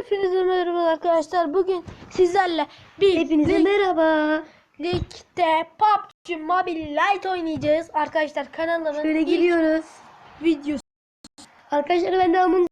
Hepinize merhaba arkadaşlar. Bugün sizlerle bir Hepinize lig- merhaba. ligde PUBG Mobile Lite oynayacağız. Arkadaşlar kanalımın Şöyle ilk giriyoruz. videosu. Arkadaşlar ben de Among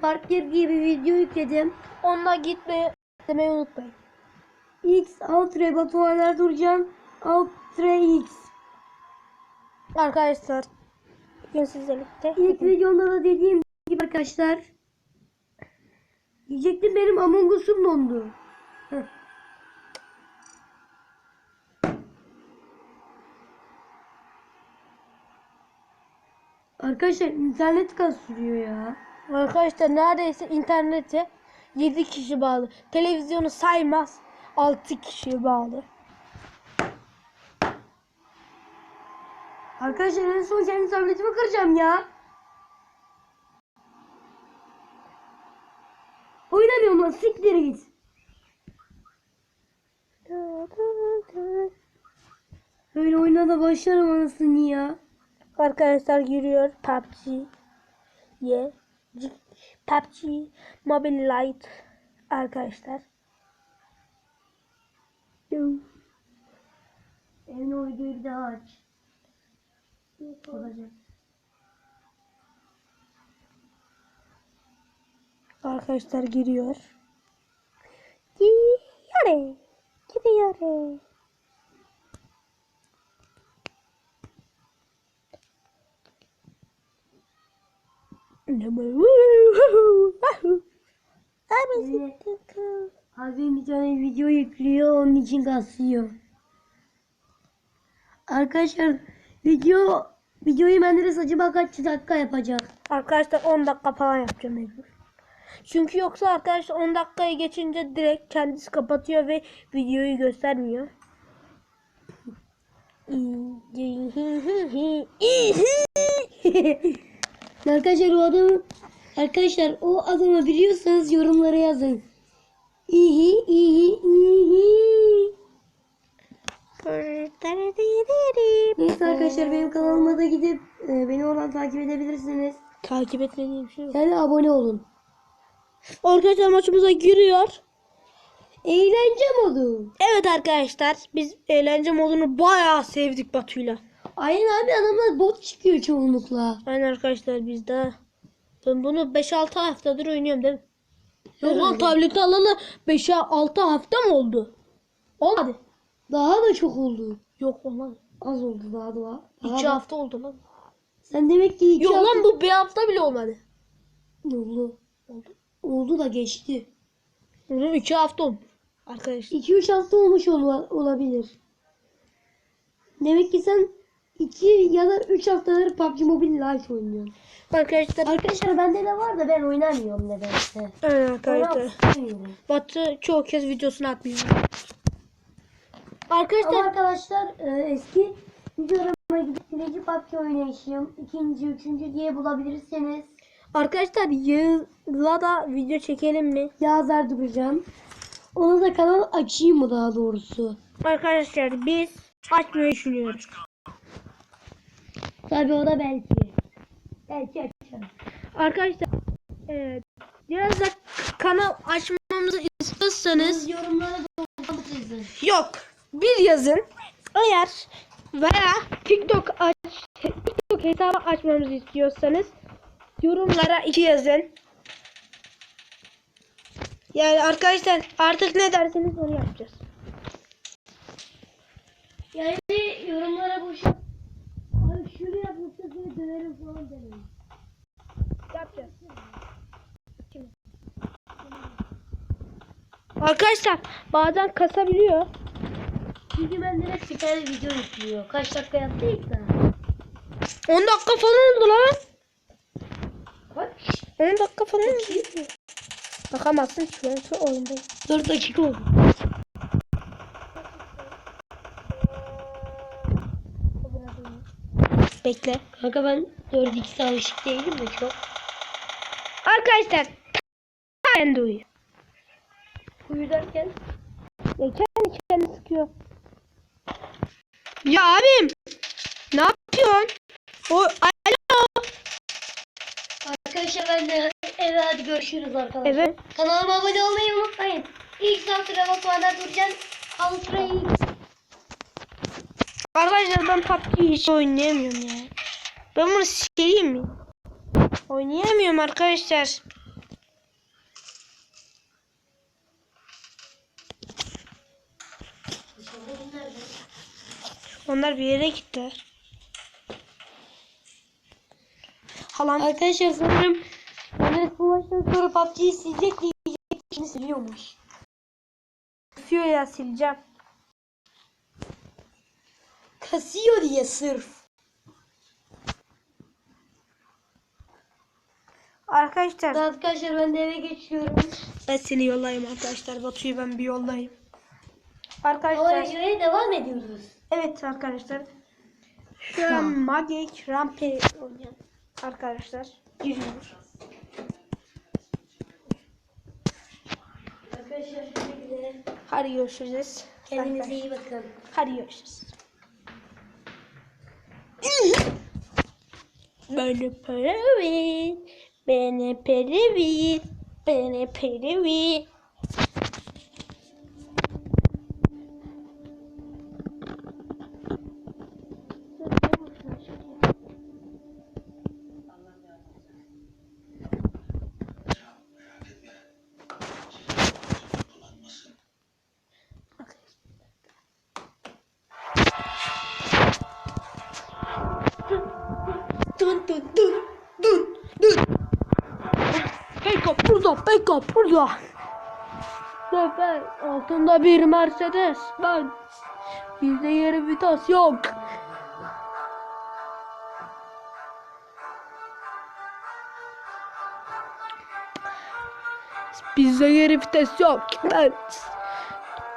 Park Yer diye bir video yükledim. Onunla gitmeyi demeyi unutmayın. X Outre Batuhanlar Durcan Outre X. Arkadaşlar bugün sizlerle İlk videomda da dediğim gibi arkadaşlar. Diyecektim benim Among Us'um dondu. Heh. Arkadaşlar internet kasıyor ya. Arkadaşlar neredeyse internete 7 kişi bağlı. Televizyonu saymaz 6 kişi bağlı. Arkadaşlar en son kendi tabletimi kıracağım ya. Oynamıyorum lan siktir git. Böyle oyuna da başlarım anasını ya. Arkadaşlar giriyor PUBG. Ye. C- PUBG Mobile Lite arkadaşlar. Evin o videoyu bir daha aç. Olacak. Arkadaşlar giriyor. Gidiyor. Gidiyor. Abim bir tane video yüklüyor onun için kasıyor. Arkadaşlar video videoyu Menderes acaba kaç dakika yapacak? Arkadaşlar 10 dakika falan yapacağım mecbur. Çünkü yoksa arkadaşlar 10 dakikayı geçince direkt kendisi kapatıyor ve videoyu göstermiyor. arkadaşlar o adamı arkadaşlar o adamı biliyorsanız yorumlara yazın. İyi iyi iyi. Neyse arkadaşlar benim kanalıma da gidip e, beni oradan takip edebilirsiniz. Takip etmediğim şey yok. Yani abone olun. Arkadaşlar maçımıza giriyor. Eğlence modu. Evet arkadaşlar biz eğlence modunu bayağı sevdik Batu'yla. Aynen abi adamlar bot çıkıyor çoğunlukla. Aynen arkadaşlar biz de. Ben bunu 5-6 haftadır oynuyorum değil mi? Yok lan tableti alalı 5-6 hafta mı oldu? Olmadı. Daha da çok oldu. Yok olmadı. Az oldu daha da. Daha 2 da- hafta oldu lan. Sen demek ki iki Yok hafta- lan bu bir hafta bile olmadı. Oldu. Oldu. Oldu da geçti. Oğlum 2 hafta olmuş. Arkadaşlar. 2-3 hafta olmuş ola- olabilir. Demek ki sen 2 ya da 3 haftadır PUBG Mobile Lite oynuyorsun. Arkadaşlar. Arkadaşlar bende de var da ben oynamıyorum nedense. Evet arkadaşlar. Batı çoğu kez videosunu atmıyor. Ama Arkadaşlar arkadaşlar e, eski videolarıma gidip birinci PUBG oynayışım, ikinci, üçüncü diye bulabilirseniz arkadaşlar Yağız'la da video çekelim mi? yazar duracağım. Ona da kanal açayım mı daha doğrusu? Arkadaşlar biz açmayı düşünüyoruz. Tabii o da belki. Belki açarım. Arkadaşlar evet, biraz da kanal açmamızı istiyorsanız yorumlara sizin. yok bir yazın eğer veya TikTok aç TikTok hesabı açmamızı istiyorsanız yorumlara iki yazın. Yani arkadaşlar artık ne derseniz onu yapacağız. Yani yorumlara boş yap. Abi şunu yap yoksa seni dönerim falan demeyin. Yapacağız. Arkadaşlar bazen kasabiliyor. Çünkü ben direkt tane video yüklüyor. Kaç dakika yaptık da. 10 dakika falan oldu lan. Kaç? 10 dakika falan oldu. Bakamazsın çünkü oyundayım. 4 dakika oldu. Bekle. Kanka ben 4 2 alışık değilim de çok. Arkadaşlar kendi uyuyor. Uyu derken Ya kendi kendini sıkıyor. Ya abim. Ne yapıyorsun? O. Arkadaşlar ben de eve hadi görüşürüz arkadaşlar. Evet. Kanalıma abone olmayı unutmayın. İlk sağ tıra basmadan duracağım. Alt sırayı Arkadaşlar ben PUBG hiç oynayamıyorum ya. Ben bunu sileyim mi? Oynayamıyorum arkadaşlar. Onlar bir yere gittiler. Halam Arkadaşlar sanırım Enes bu maçtan sonra PUBG'yi silecek diyecek. Şimdi siliyormuş. kasıyor ya sileceğim. Kasıyor diye sırf. Arkadaşlar Arkadaşlar ben de eve geçiyorum. ben seni yollayayım arkadaşlar. Batu'yu ben bir yollayayım. Arkadaşlar videoya devam ediyoruz. evet arkadaşlar. Şu an Magic Rampe oynayan arkadaşlar giriyor. Hadi görüşürüz. kendinize iyi bakın. Hadi görüşürüz. Beni perivit, beni perivit, beni perivit. Burada, backup burada. Sefer altında bir Mercedes. Ben bizde yeri vites yok. Bizde yeri vites yok. Ben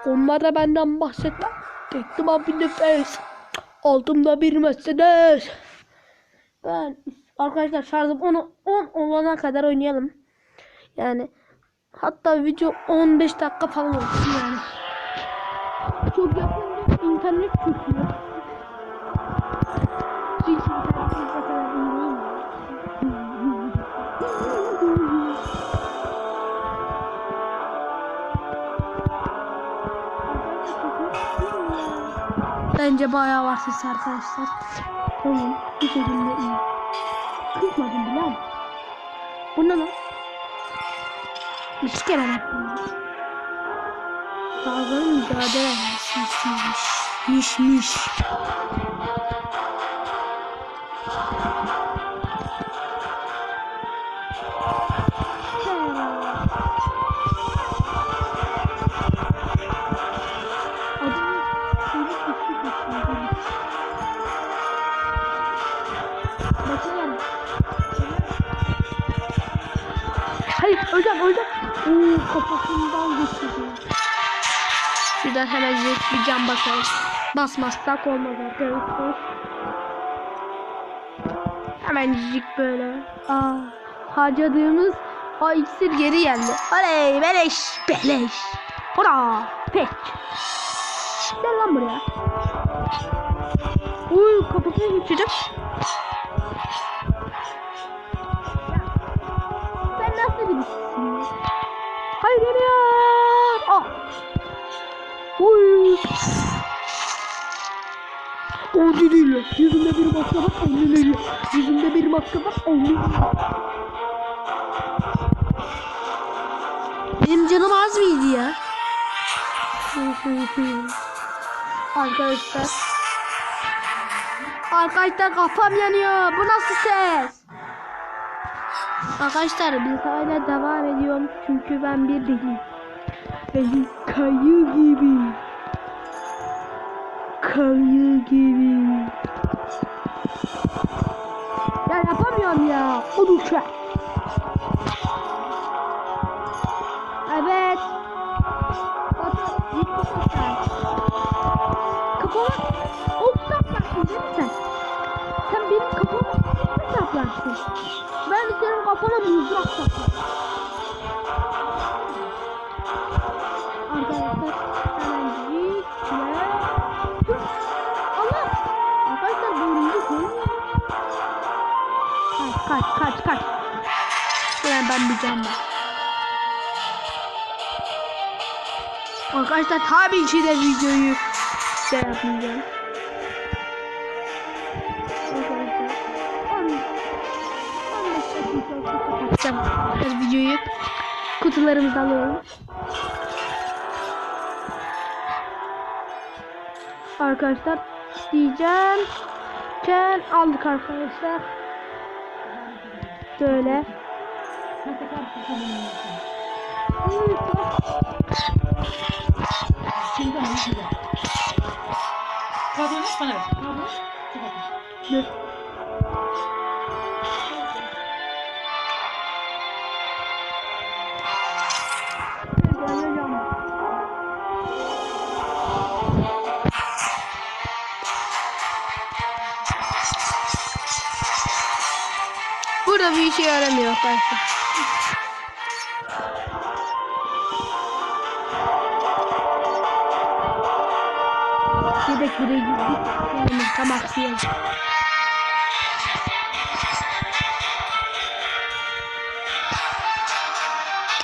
onlara benden bahsetme. Tektim abi nefes. Altımda bir Mercedes. Ben arkadaşlar şarjım 10 10 olana kadar oynayalım. Yani hatta video 15 dakika falan olsun yani. Çok yakında internet çöküyor. İnternet kadar değil? Bence bayağı var ses arkadaşlar. Tamam. Bu şekilde iyi. Kızmadım bile ama. Bu ne lan? İki kere baktım. Dağların mücadele versiyonuymuş. Miş miş. Bakın Hayır öleceğim öleceğim. Oo kafasından geçirdi. Şuradan hemen bir cam basalım. Basmazsak olmaz arkadaşlar. Hemencik böyle. Aa, harcadığımız o iksir geri geldi. Oley beleş beleş. Hurra pek. Gel lan buraya. Uy kafasına geçirdim. Hayır. Ah. Oy. O değil. Yüzümde bir maske var. Değil. Yüzümde bir maske var. Onun Benim canım az mıydı ya? Arkadaşlar. Arkadaşlar kafam yanıyor. Bu nasıl ses? Arkadaşlar biz hala devam ediyorum çünkü ben bir değilim. Benim kayı gibi. Kayı gibi. Ya yapamıyorum ya. O uçak. Ok saplarsın. Ben senin kafana mızrak saklarım. Arkadaşlar hemen gitme. Dur. Allah. Arkadaşlar oyuncu koyun. Kaç kaç kaç kaç. Aynen ben bir can var. Arkadaşlar tabii ki de videoyu şey yapmayacağım. Arkadaşlar, kapatacağım biraz videoyu. Kutularımızı alalım. Arkadaşlar diyeceğim. Ken aldık arkadaşlar. Şöyle. Kadını bana ver. Kadını. Dur. Burada bir işe yaramıyor arkadaşlar. Yedek buraya gittik. Yani tam aksiye.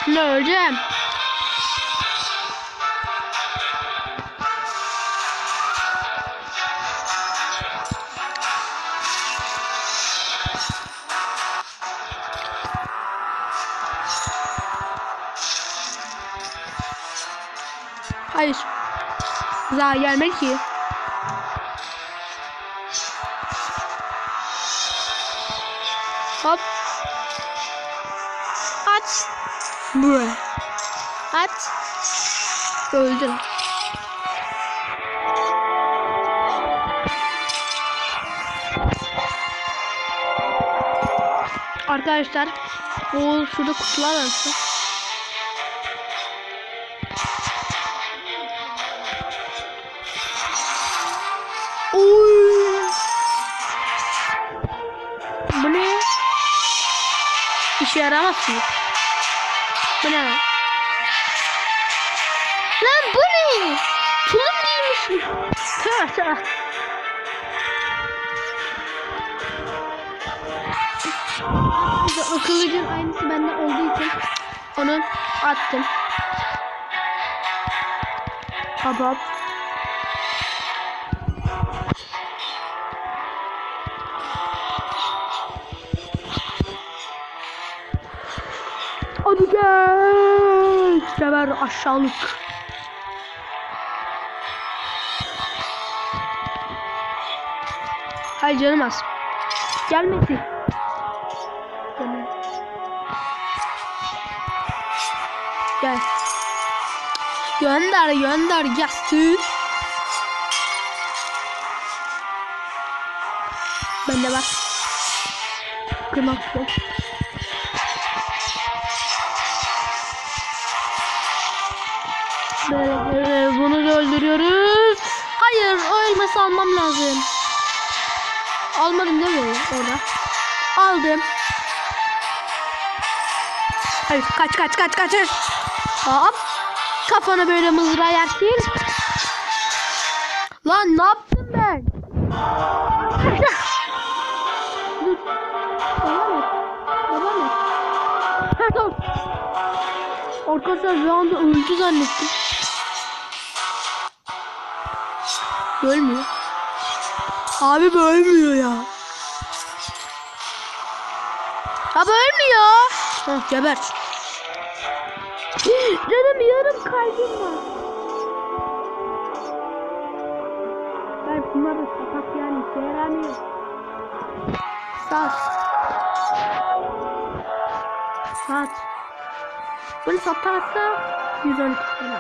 Ne öleceğim? Daha gelmedi ki. Hop. At. Buraya. At. Öldüm. Arkadaşlar bu şurada kutular arası. Oy. Bu ne? İşe yaramaz ki. Bu ne? lan? Lan bu ne? Tulum. Tövbe tövbe. O kılıcın aynısı bende olduğu için onu attım. Hop gel. Geber aşağılık. Hayır canım az. Gelmedi. Gelmedi. Gel. Gönder gönder gelsin. Ben de bak. Kırmak istiyorum. Öldürüyoruz. Hayır o elması almam lazım. Almadım değil mi orada? Aldım. Hayır kaç kaç kaç kaç. Hop. Kafana böyle mızrağı yersin. Lan ne yaptım ben? Dur. Devam et. Devam et. Arkadaşlar bir anda öldü zannettim. Ölmüyor. Abi bu ölmüyor ya. Abi ölmüyor. Hah geber. Canım yarım kalbim var. Ben bunları satak yani işe yaramıyor. Saat. Saat. Bunu satarsa 112 lira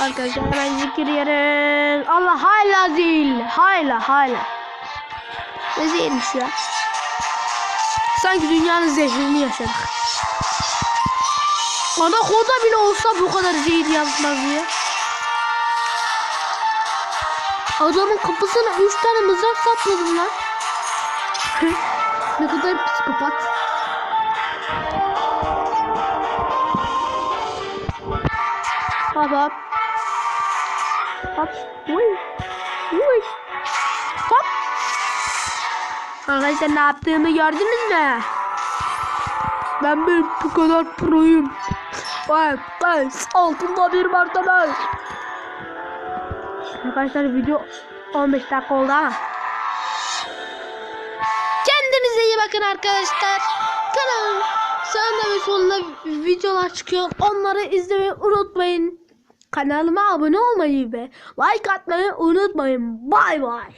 Arkadaşlar hemen zikir yeriz. Allah hala zil. Hala hala. Ne zehirmiş ya? Sanki dünyanın zehrini yaşadık. Ana koda bile olsa bu kadar zehir yazmaz ya. Adamın kapısına 3 tane mızrak sapladım lan. ne kadar psikopat. Hop hop. Hop. Uy. Uy. Hop. Arkadaşlar ne yaptığımı gördünüz mü? Ben bir bu kadar proyum. Ben, ben altında bir mertebe. Arkadaşlar video 15 dakika oldu ama. Kendinize iyi bakın arkadaşlar. Kanalım sağında ve solunda videolar çıkıyor. Onları izlemeyi unutmayın. Kanalıma abone olmayı ve like atmayı unutmayın. Bay bay.